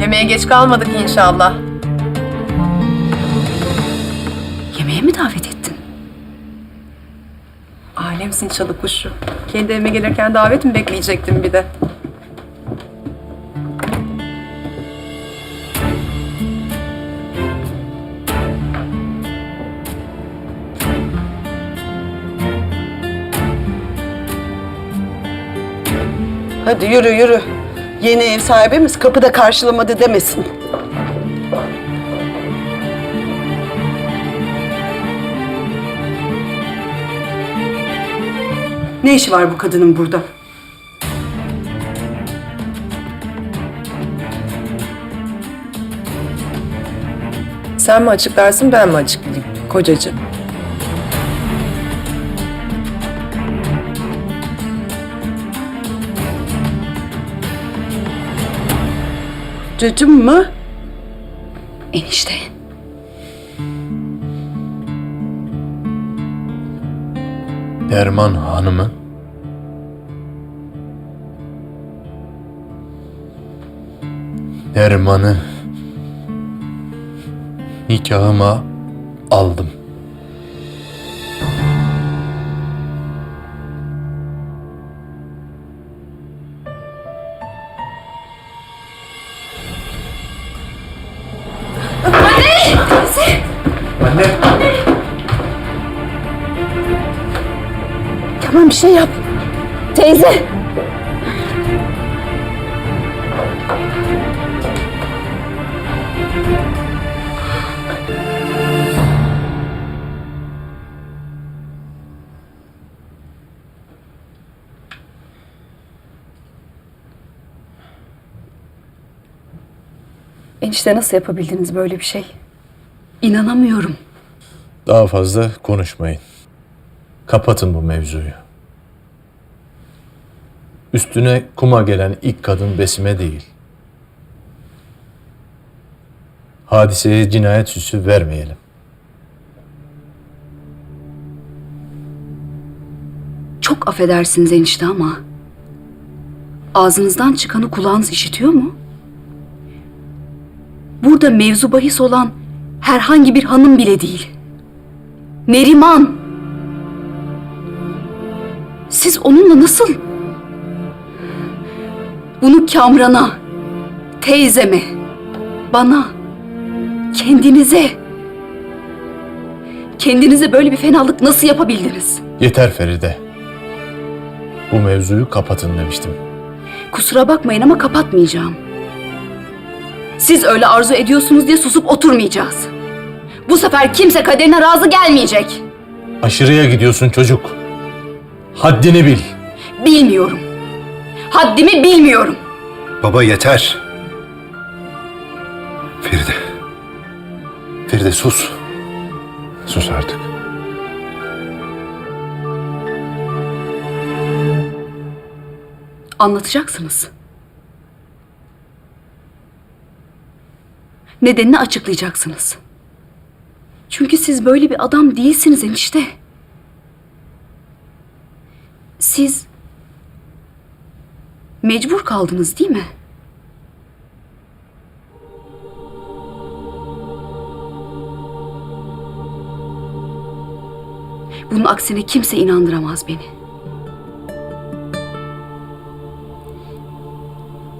Yemeğe geç kalmadık inşallah. Davet ettin? Alemsin çalı kuşu. Kendi evime gelirken davet mi bekleyecektim bir de? Hadi yürü yürü. Yeni ev sahibimiz kapıda karşılamadı demesin. Ne işi var bu kadının burada? Sen mi açıklarsın ben mi açıklayayım kocacığım? Cacım mı? Enişte. Derman Hanım'ı Derman'ı nikahıma aldım. Anne! Anne! Tamam bir şey yap. Teyze. Enişte nasıl yapabildiniz böyle bir şey? İnanamıyorum. Daha fazla konuşmayın. Kapatın bu mevzuyu. Üstüne kuma gelen ilk kadın Besime değil. Hadiseye cinayet süsü vermeyelim. Çok affedersiniz enişte ama ağzınızdan çıkanı kulağınız işitiyor mu? Burada mevzu bahis olan herhangi bir hanım bile değil. Neriman. Siz onunla nasıl? Bunu Kamran'a, teyzeme, bana, kendinize, kendinize böyle bir fenalık nasıl yapabildiniz? Yeter Feride. Bu mevzuyu kapatın demiştim. Kusura bakmayın ama kapatmayacağım. Siz öyle arzu ediyorsunuz diye susup oturmayacağız. Bu sefer kimse kaderine razı gelmeyecek. Aşırıya gidiyorsun çocuk. Haddini bil. Bilmiyorum. Haddimi bilmiyorum. Baba yeter. Feride. Feride sus. Sus artık. Anlatacaksınız. Nedenini açıklayacaksınız. Çünkü siz böyle bir adam değilsiniz enişte. Siz mecbur kaldınız değil mi? Bunun aksine kimse inandıramaz beni.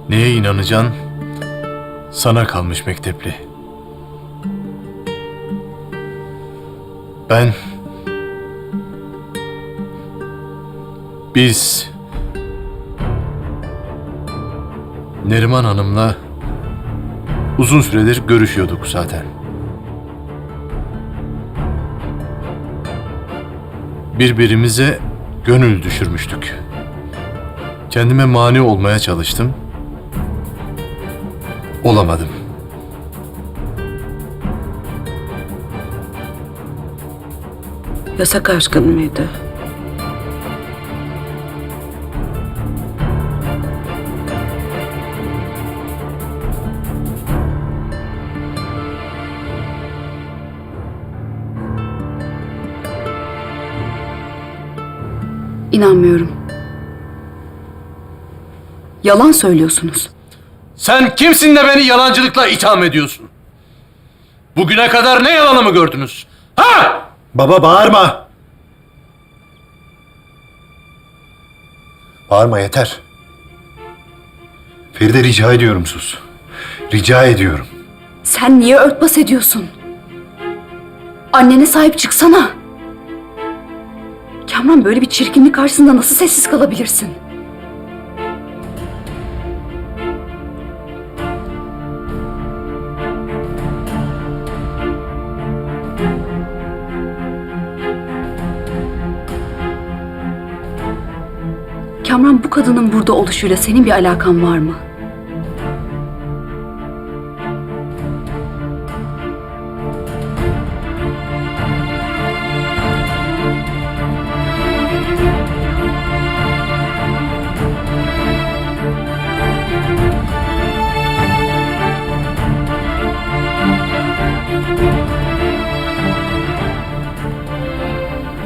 Neye inanacaksın? Sana kalmış mektepli. Ben... Biz Neriman Hanım'la uzun süredir görüşüyorduk zaten. Birbirimize gönül düşürmüştük. Kendime mani olmaya çalıştım. Olamadım. Yasak aşkın mıydı? İnanmıyorum. Yalan söylüyorsunuz. Sen kimsin de beni yalancılıkla itham ediyorsun? Bugüne kadar ne yalanımı gördünüz? Ha? Baba bağırma. Bağırma yeter. Feride rica ediyorum sus. Rica ediyorum. Sen niye örtbas ediyorsun? Annene sahip çıksana. Kamran böyle bir çirkinlik karşısında nasıl sessiz kalabilirsin? Kamran bu kadının burada oluşuyla senin bir alakan var mı?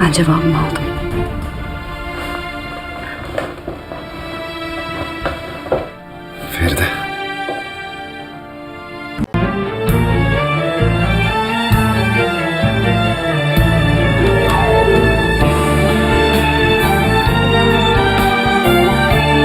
Ben cevabımı aldım.